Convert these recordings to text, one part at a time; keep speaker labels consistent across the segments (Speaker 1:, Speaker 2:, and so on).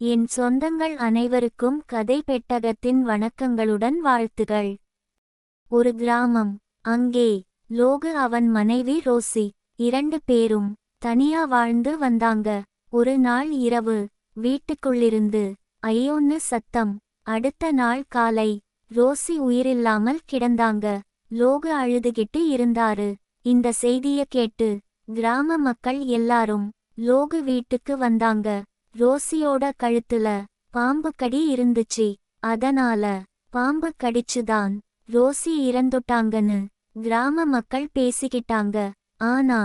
Speaker 1: என் சொந்தங்கள் அனைவருக்கும் கதை பெட்டகத்தின் வணக்கங்களுடன் வாழ்த்துகள். ஒரு கிராமம். அங்கே லோகு அவன் மனைவி ரோசி இரண்டு பேரும் தனியா வாழ்ந்து வந்தாங்க. ஒரு நாள் இரவு வீட்டுக்குள்ளிருந்து ஐயோன்னு சத்தம். அடுத்த நாள் காலை ரோசி உயிரில்லாமல் கிடந்தாங்க. லோகு அழுதுகிட்டு இருந்தாரு. இந்த செய்திய கேட்டு கிராம மக்கள் எல்லாரும் லோகு வீட்டுக்கு வந்தாங்க. ரோசியோட கழுத்துல பாம்பு கடி இருந்துச்சு. அதனால பாம்பு கடிச்சுதான் ரோசி இறந்துட்டாங்கன்னு கிராம மக்கள் பேசிக்கிட்டாங்க. ஆனா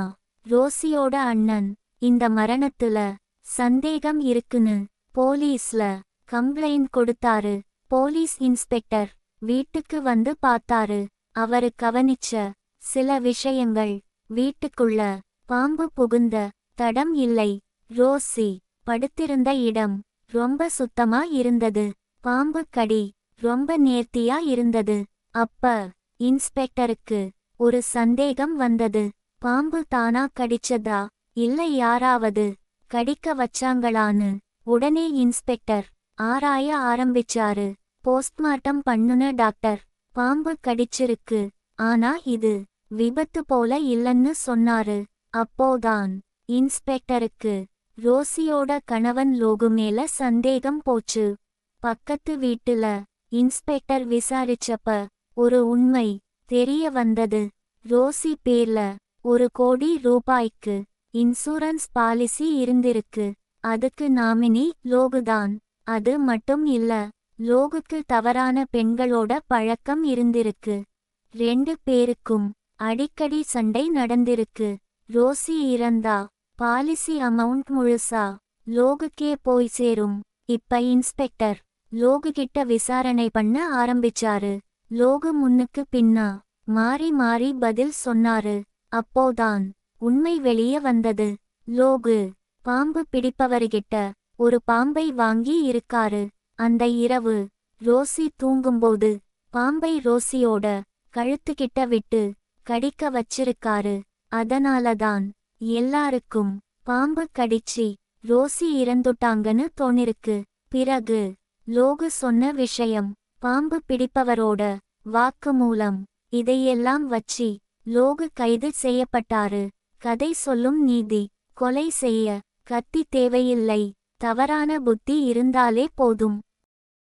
Speaker 1: ரோசியோட அண்ணன் இந்த மரணத்துல சந்தேகம் இருக்குன்னு போலீஸ்ல கம்ப்ளைண்ட் கொடுத்தாரு. போலீஸ் இன்ஸ்பெக்டர் வீட்டுக்கு வந்து பார்த்தாரு. அவரு கவனிச்ச சில விஷயங்கள் வீட்டுக்குள்ள பாம்பு புகுந்த தடம் இல்லை. ரோசி படுத்திருந்த இடம் ரொம்ப சுத்தமா இருந்தது. பாம்பு கடி ரொம்ப நேர்த்தியா இருந்தது. அப்ப இன்ஸ்பெக்டருக்கு ஒரு சந்தேகம் வந்தது. பாம்பு தானா கடிச்சதா? இல்ல யாராவது கடிக்க வச்சாங்களான்னு? உடனே இன்ஸ்பெக்டர் ஆராய ஆரம்பிச்சாரு. போஸ்ட்மார்ட்டம் பண்ணுன டாக்டர் பாம்பு கடிச்சிருக்கு. ஆனா இது விபத்து போல இல்லன்னு சொன்னாரு. அப்போதான் இன்ஸ்பெக்டருக்கு ரோசியோட கணவன் லோகு மேல சந்தேகம் போச்சு. பக்கத்து வீட்டுல இன்ஸ்பெக்டர் விசாரிச்சப்ப ஒரு உண்மை தெரிய வந்தது. ரோசி பேர்ல ஒரு கோடி ரூபாய்க்கு இன்சூரன்ஸ் பாலிசி இருந்திருக்கு. அதுக்கு நாமினி லோகுதான். அது மட்டும் இல்ல லோகுக்கு தவறான பெண்களோட பழக்கம் இருந்திருக்கு. ரெண்டு பேருக்கும் அடிக்கடி சண்டை நடந்திருக்கு. ரோசி இறந்தா பாலிசி அமௌண்ட் முழுசா? லோகுக்கே போய் சேரும். இப்ப இன்ஸ்பெக்டர் லோகு கிட்ட விசாரணை பண்ண ஆரம்பிச்சாரு. லோகு முன்னுக்கு பின்னா மாறி மாறி பதில் சொன்னாரு. அப்போதான் உண்மை வெளிய வந்தது. லோகு பாம்பு பிடிப்பவர்கிட்ட ஒரு பாம்பை வாங்கி இருக்காரு. அந்த இரவு ரோசி தூங்கும்போது பாம்பை ரோசியோட கழுத்துக்கிட்ட விட்டு கடிக்க வச்சிருக்காரு. அதனாலதான் எல்லாருக்கும் பாம்பு கடிச்சி ரோசி இறந்துட்டாங்கன்னு தோணிருக்கு. பிறகு லோகு சொன்ன விஷயம் பாம்பு பிடிப்பவரோட வாக்கு மூலம் இதையெல்லாம் வச்சி லோகு கைது செய்யப்பட்டாரு. கதை சொல்லும் நீதி கொலை செய்ய கத்தி தேவையில்லை தவறான புத்தி இருந்தாலே போதும்.